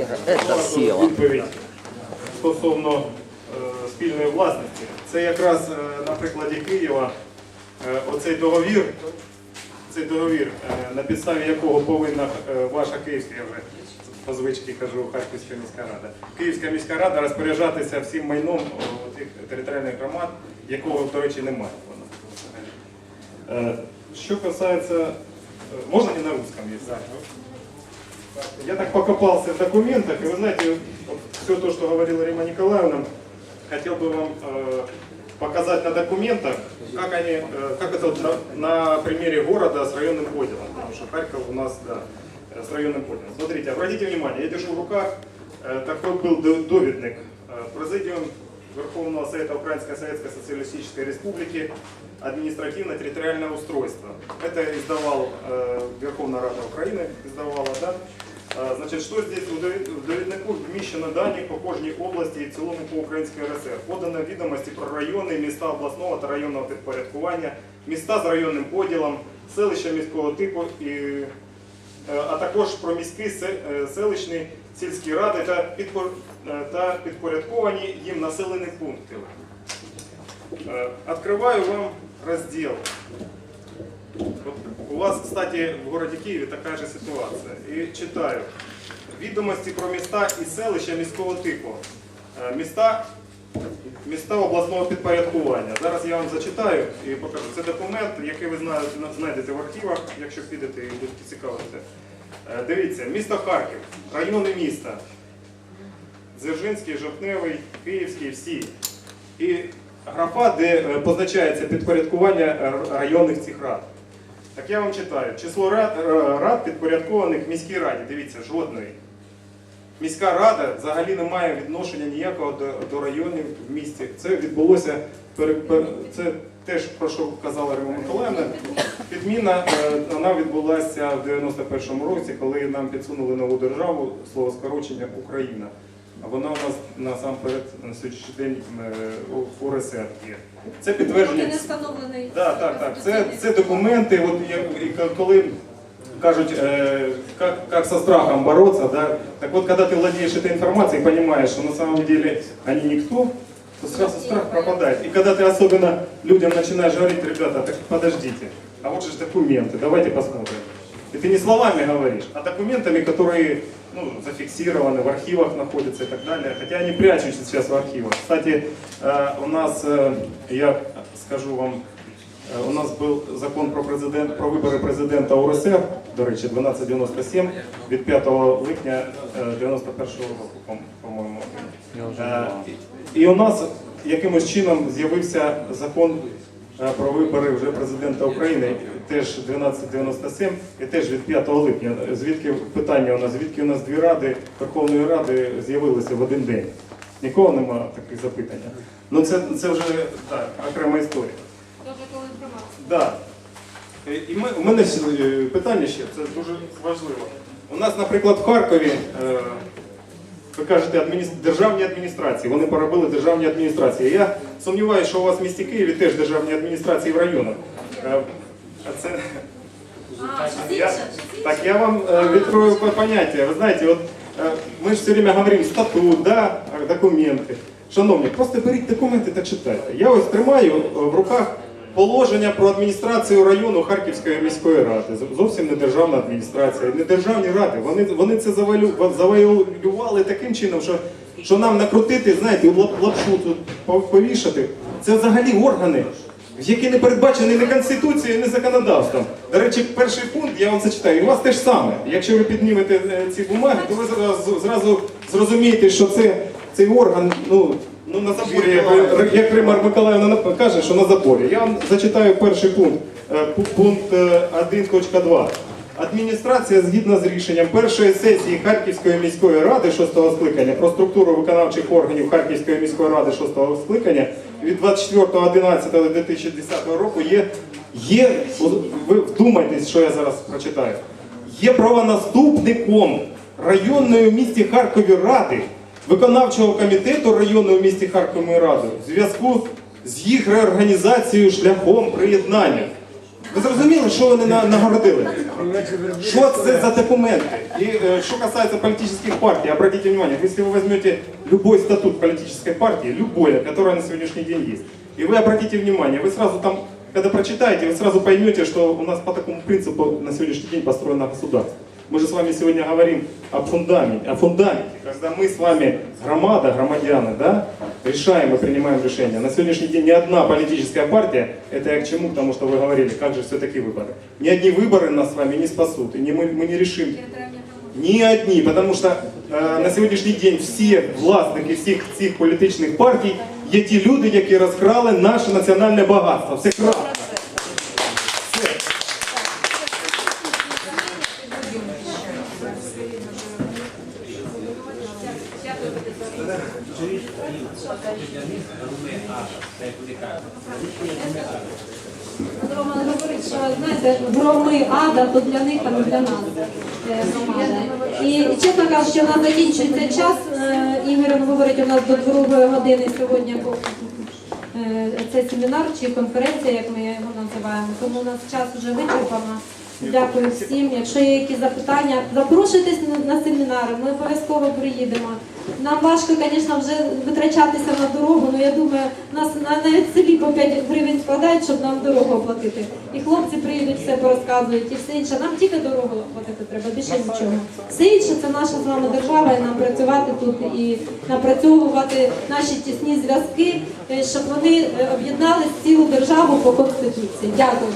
Вера, это сила. Відповідь стосовно е, спільної власності. Це якраз е, на прикладі Києва е, оцей договір, цей договір, на підставі якого повинна ваша Київська, я вже по звичці кажу, Харківська міська рада. Київська міська рада розпоряджатися всім майном цих територіальних громад, якого, до речі, немає. Що касається, можна не на русском языке? Я так покопался в документах, и вы знаете, все то, что говорила Рима Николаевна, хотел бы вам э, показать на документах, как они, э, как это на, на примере города с районным поделом, потому что Харьков у нас, да, э, с районным поделом. Смотрите, обратите внимание, я держу в руках, такой был до- довідник э, Президиум Верховного Совета Украинской Советской Социалистической Республики административно-территориальное устройство. Это издавал э, Верховная Рада Украины, издавала, да? А, Значить, що здесь у довід- в довіднику вміщено дані по кожній області і в цілому по Українській РСР. Подано відомості про райони, міста обласного та районного підпорядкування, міста з районним поділом, селища міського типу, і, е, а також про міські се- е, селищні сільські ради та, е, підпорядковані їм населені пункти. Е, Открываю вам раздел. Вот у вас, кстати, в городе Киеве такая же ситуация. И читаю. Відомості про міста і селища міського типу. Е, Міста, міста обласного підпорядкування. Зараз я вам зачитаю і покажу. Це документ, який ви знаєте, знайдете в архівах, якщо підете і будете цікавити. Е, Дивіться, місто Харків, райони міста. Дзержинський, Жовтневий, Київський, всі. І графа, де е, позначається підпорядкування е, районних цих рад. Так я вам читаю. Число рад, рад підпорядкованих міській раді. Дивіться, жодної. Міська рада взагалі не має відношення ніякого до, до районів в місті. Це відбулося це теж про що казала Рима Миколаївна. Підміна е, вона відбулася в 91-му році, коли нам підсунули нову державу слово скорочення Україна. А вона у нас насамперед на сьогоднішній день е, у- в є. Це підтвердження. Поки не встановлений. Так, так, так. Це, це документи, от, коли кажуть, э, как, как со страхом бороться, да? так вот, когда ты владеешь этой информацией, понимаешь, что на самом деле они никто, то сразу страх пропадает. И когда ты особенно людям начинаешь говорить, ребята, так подождите, а вот же документы, давайте посмотрим. И ты не словами говоришь, а документами, которые ну, зафиксированы, в архивах находятся и так далее. Хотя они прячутся сейчас в архивах. Кстати, э, у нас, э, я скажу вам, У нас був закон про президент про вибори президента УРСР, до речі, 1297 від 5 липня е, 91 року, по- по-моєму. Е, І у нас якимось чином з'явився закон е, про вибори вже президента України, теж 1297 і теж від 5 липня. Звідки питання у нас, звідки у нас дві ради Верховної Ради з'явилися в один день? Нікого немає таких запитань. Ну це, це вже так, окрема історія. Додаткову інформацію. Да. Е, І ми, у мене ще, е, питання ще, це дуже важливо. У нас, наприклад, в Харкові, е, ви кажете, адміністр... державні адміністрації, вони поробили державні адміністрації. Я сумніваюся, що у вас в місті Києві теж державні адміністрації в районах. Е, А це... А, щось Я, інше, щось так я вам відкрою по- понятие. Ви знаєте, от е, ми ж все время говоримо статут, да, документи. Шановні, просто беріть документи та читайте. Я ось тримаю е, в руках положення про адміністрацію району Харківської міської ради. Зовсім не державна адміністрація, не державні ради. Вони, вони це завоювали таким чином, що, що нам накрутити, знаєте, лапшу тут повішати. Це взагалі органи які не передбачені ні Конституцією, ні законодавством. До речі, перший пункт я вам зачитаю. У вас те ж саме. Якщо ви піднімете е, ці бумаги, то ви зразу зрозумієте, що це, цей орган ну, ну, на заборі, як, як Римар Миколаївна каже, що на заборі. Я вам зачитаю перший пункт, е, пункт е, 1.2. Адміністрація згідно з рішенням першої сесії Харківської міської ради 6-го скликання про структуру виконавчих органів Харківської міської ради 6-го скликання від 24.11.2010 року є, є, ви вдумайтесь, що я зараз прочитаю, є правонаступником районної в місті Харкові ради, виконавчого комітету районної в місті Харкової ради в зв'язку з їх реорганізацією шляхом приєднання. Ви зрозуміли, що вони на- нагородили? Что это за документы? И э, что касается политических партий, обратите внимание, если вы возьмете любой статут политической партии, любое, которое на сегодняшний день есть, и вы обратите внимание, вы сразу там, когда прочитаете, вы сразу поймете, что у нас по такому принципу на сегодняшний день построено государство. Мы же с вами сегодня говорим о фундаменте, о фундаменте, когда мы с вами громада, громадяне, да, решаем и принимаем решения. На сегодняшний день ни одна политическая партия, это я к чему, потому что вы говорили, как же все-таки выборы. Ни одни выборы нас с вами не спасут, и не мы, мы не решим Територіальні громади. ни одни, потому что е, на сьогоднішній день всі власники всіх цих політичних партій є ті люди, які розкрали наше національне багатство. Все крапка. Роман говорить, що знаєте, громи ада, то для них, а не для нас е. І чесно кажучи, у нас закінчується час. Е, Ігор говорить, у нас до другої години сьогодні був е, цей семінар чи конференція, як ми його називаємо. Тому у нас час вже вичерпано. Дякую всім. Якщо є якісь запитання, запрошуйтесь на, на семінари, ми обов'язково приїдемо. Нам важко, звісно, вже витрачатися на дорогу, але я думаю, нас на навіть селі по 5 гривень складають, щоб нам дорогу оплатити. І хлопці приїдуть, все порозказують, і все інше. Нам тільки дорогу оплатити треба, більше нічого. Все інше це наша з вами держава, і нам працювати тут і напрацьовувати наші тісні зв'язки, е, щоб вони е, об'єднали цілу державу по конституції. Дякую.